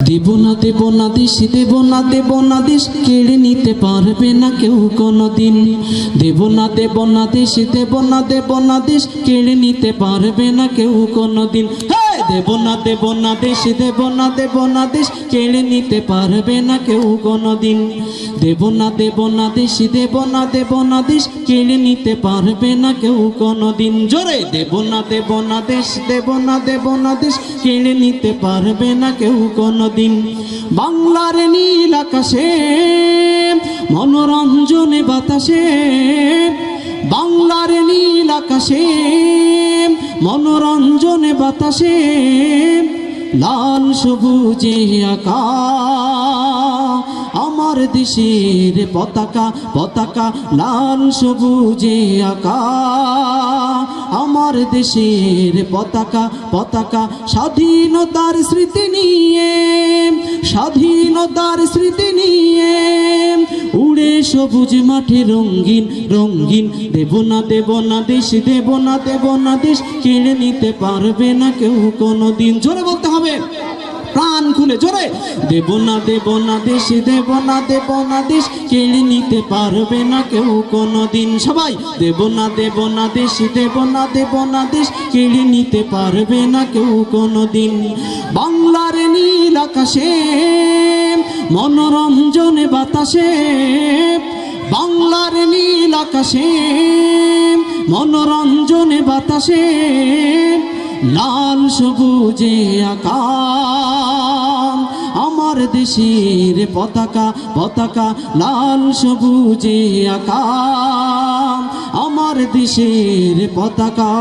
দেব না দেব না দিস দেব না দেব না দিস কেড়ে নিতে পারবে না কেউ কোনো দিন দেব না দেব না দিস দেব না দেব না দিস কেড়ে নিতে পারবে না কেউ কোনো দিন দেব না দেব না দিস দেব না দেব না দিস কেড়ে নিতে পারবে না কেউ কোনো দিন দেব না দেব না দিস দেব না দেব না দিস কেড়ে নিতে পারবে না কেউ কোনো দিন জোরে, দেব না দেব না দিস দেব না দেব না দিস কেড়ে নিতে পারবে না কেউ কোনো দিন বাংলার নীল আকাশে, মনোরঞ্জনে বাতাসে, বাংলার নীল আকাশে মনোরঞ্জনে বাতাসে লাল সবুজে আকা আমার দেশের পতাকা পতাকা লাল সবুজে আকা। আমার দেশের পতাকা পতাকা স্বাধীনতার স্মৃতি নিয়ে, স্বাধীনতার স্মৃতি নিয়ে। উড়ে সবুজ মাঠে রঙিন রঙিন, দেব না দেব না, দেশ, দেব না দেব না, দেশ, কেড়ে নিতে পারবে না কেউ কোনো দিন জোরে বলতে হবে। খুলে জোরে। দেব না দেব না দেশ, দেব না দেব না দেশ, কেড়ে নিতে পারবে না কেউ কোনো দিন সবাই, দেব না দেব না দেশ, দেব না দেব না দেশ, কেড়ে নিতে পারবে না কেউ কোনো দিন বাংলার নীল আকাশে মনোরঞ্জনে বাতাসে, বাংলার নীল আকাশে মনোরঞ্জনে বাতাসে লাল সবুজে আকা আমার দেশের পতাকা পতাকা লাল সবুজে আকা আমার দেশের পতাকা।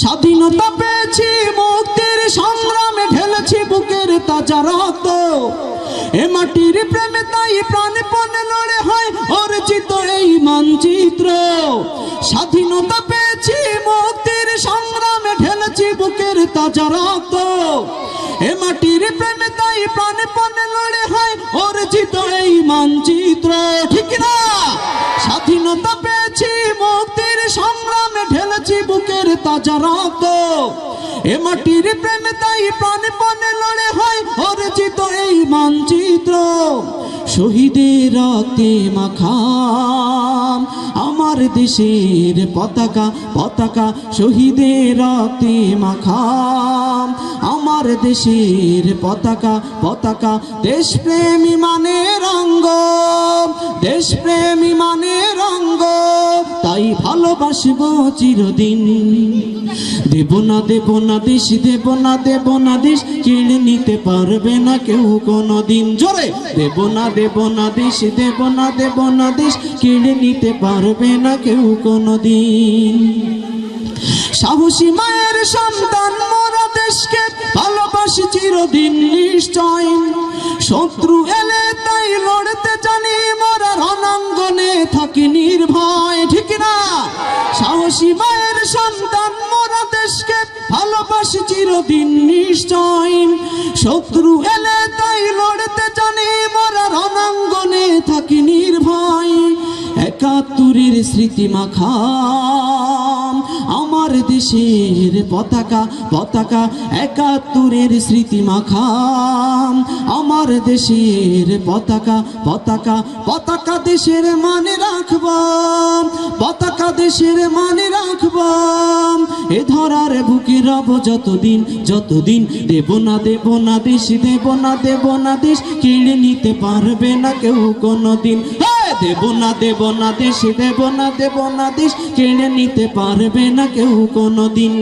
স্বাধীনতা পেয়েছি, মুক্তির সংগ্রামে ঢেলেছি বুকের তাজা রক্ত। এ মাটির প্রেমে তাই প্রাণপণে লড়ে হয় অর্জিত এই মানচিত্র। স্বাধীনতা পেয়েছি, মুক্তির ঢেলেছি বুকের তাজা রক্ত। এ মাটির প্রেমে তাই প্রাণপণে লড়ে হয় অর্জিত এই মানচিত্র। ঠিক না? স্বাধীনতা পেয়েছি, মুক্তির সংগ্রামে ঢেলেছি বুকের তাজা রক্ত। এ মাটির প্রেমে তাই প্রাণপণে লড়ে হয় অর্জিত এই মানচিত্র। শহীদের রক্তে মাখাম আমার দেশের পতাকা পতাকা শহীদের রক্তে মাখাম আমার দেশের পতাকা পতাকা, দেশপ্রেমী মানে রঙ্গ, দেশপ্রেমী মানে রঙ্গ, তাই ভালোবাসবো চিরদিন। দেব না দেব না দেশ দেব না দেব না দেশ কেড়ে নিতে পারবে না কেউ কোনো দিন জোরে! দেব না দেব না দেশ দেব না দেব না দেশ কেড়ে নিতে পারবে না কেউ কোনো দিন সাহসী মায়ের সন্তান, মোরা দেশকে ভালোবাসি চিরদিন নিশ্চয়। শত্রু এলে তাই লড়তে জানি মোরা রণাঙ্গনে থাকি নির্ভয়। ঠিক না? সাহসী মায়ের সন্তান, মোরা দেশকে ভালোবাসি চিরদিন নিশ্চয়। শত্রু এলে তাই লড়তে জানি মোরা রণাঙ্গনে থাকি নির্ভয়। একাত্তরের স্মৃতি মাখাম আমার দেশের পতাকা পতাকা একাত্তরের স্মৃতি মাখাম। আমার দেশের পতাকা পতাকা পতাকা দেশের মানে রাখব পতাকা দেশের মানে রাখব এ ধরার বুকে রব যতদিন যতদিন দেব না দেব না দেশ, দেব না দেব না দেশ, কেড়ে নিতে পারবে না কেউ কোনো দিন দেব না দেব না দেশ দেব না দেব না দেশ কেড়ে নিতে পারবে না কেউ কোনো দিন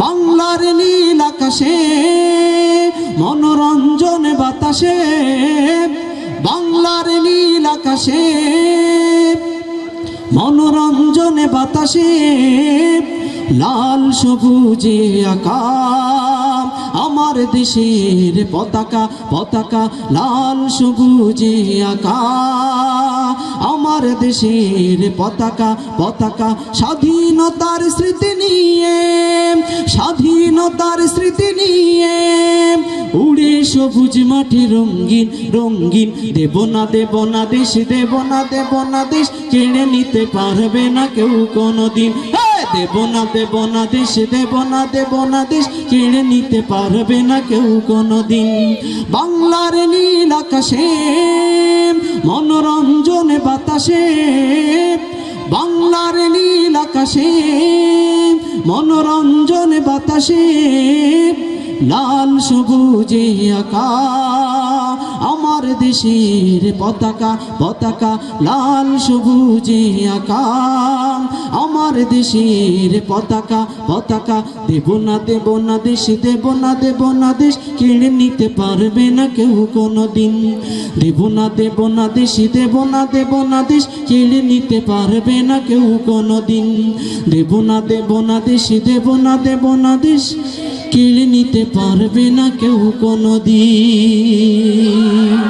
বাংলার নীল আকাশে, মনোরঞ্জন বাতাসে, বাংলার নীল আকাশে, মনোরঞ্জনে বাতাসে, লাল সবুজে আকা আমার দেশের পতাকা পতাকা, লাল সবুজে আকা আমার দেশের পতাকা পতাকা স্বাধীনতার স্মৃতি নিয়ে, স্বাধীনতার স্মৃতি নিয়ে। উড়ে সবুজ মাটি রঙিন রঙিন, দেব না দেব না, দেশ, দেব না দেব না, দেশ কেড়ে নিতে পারবে না কেউ কোনোদিন। দেব না দেব না দেশ, দেব না দেব না দেশ, কেড়ে নিতে পারবে না কেউ কোনোদিন। বাংলার নীল আকাশে, মনোরঞ্জনে বাতাসে, বাংলার নীল আকাশে, মনোরঞ্জনে বাতাসে, লাল সবুজে আকা। দেশের পতাকা পতাকা লাল সবুজে আকা আমার দেশের পতাকা পতাকা দেব না দেব না দেশ দেব না দেব না দেশ কেড়ে নিতে পারবে না কেউ কোনো দিন দেব না দেব না দেশ দেব না দেব না দেশ কেড়ে নিতে পারবে না কেউ কোনো দিন দেব না দেব না দেশ দেব না দেব না দেশ কেড়ে নিতে পারবে না কেউ কোনো দিন